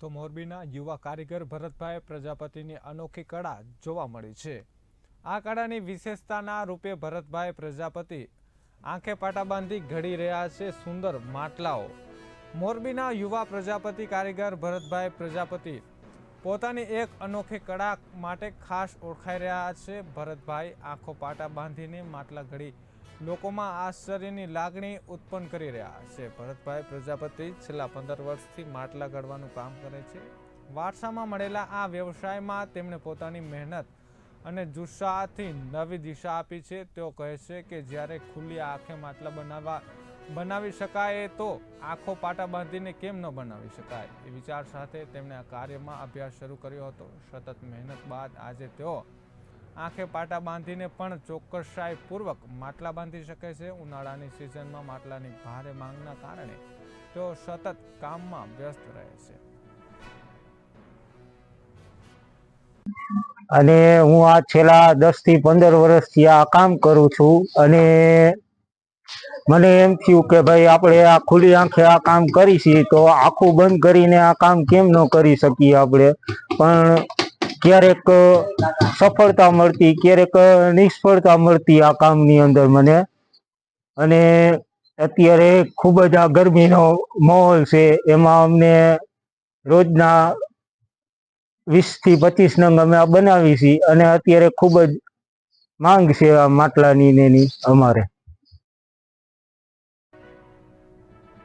તો મોરબીના યુવા કારીગર ભરતભાઈ પ્રજાપતિની અનોખી કળા જોવા મળી છે. આ કળાની વિશેષતાના રૂપે ભરતભાઈ પ્રજાપતિ આંખે પાટા બાંધી ઘડી રહ્યા છે સુંદર માટલાઓ. મોરબીના યુવા પ્રજાપતિ કારીગર ભરતભાઈ પ્રજાપતિ પોતાની એક અનોખી કળા માટે ખાસ ઓળખાઈ રહ્યા છે. ભરતભાઈ આંખો પાટા બાંધીને માટલા ઘડી લોકોમાં આશ્ચર્યની લાગણી ઉત્પન્ન કરી રહ્યા છે. ભરતભાઈ પ્રજાપતિ છેલ્લા પંદર વર્ષથી માટલા ઘડવાનું કામ કરે છે. વારસામાં મળેલા આ વ્યવસાયમાં તેમણે પોતાની મહેનત અને જુસ્સાથી નવી દિશા આપી છે. તેઓ કહે છે કે જ્યારે ખુલ્લી આંખે માટલા બનાવવા બનાવી શકાય તો આંખો પાટા બાંધીને કેમ ન બનાવી શકાય? એ વિચાર સાથે તેમણે આ કાર્યમાં અભ્યાસ શરૂ કર્યો હતો. સતત મહેનત બાદ આજે તેઓ આંખે પાટા બાંધીને પણ ચોક્કસાઈપૂર્વક માટલા બાંધી શકે છે. ઉનાળાની સિઝનમાં માટલાની ભારે માંગના કારણે તેઓ સતત કામમાં વ્યસ્ત રહે છે. અને હું આ છેલ્લા દસથી પંદર વર્ષથી આ કામ કરું છું અને મને એમ થયું કે ભાઈ, આપણે આ ખુલ્લી આંખે આ કામ કરીશી તો આખું બંધ કરીને આ કામ કેમ ન કરી શકીએ આપણે? પણ ક્યારેક સફળતા મળતી, ક્યારેક નિષ્ફળતા મળતી આ કામની અંદર મને. અને અત્યારે ખૂબ જ આ ગરમીનો માહોલ છે, એમાં અમને રોજના વીસથી પચીસ નંગ અમે આ બનાવી છીએ અને અત્યારે ખૂબ જ માંગ છે આ માટલાની ને એની અમારે.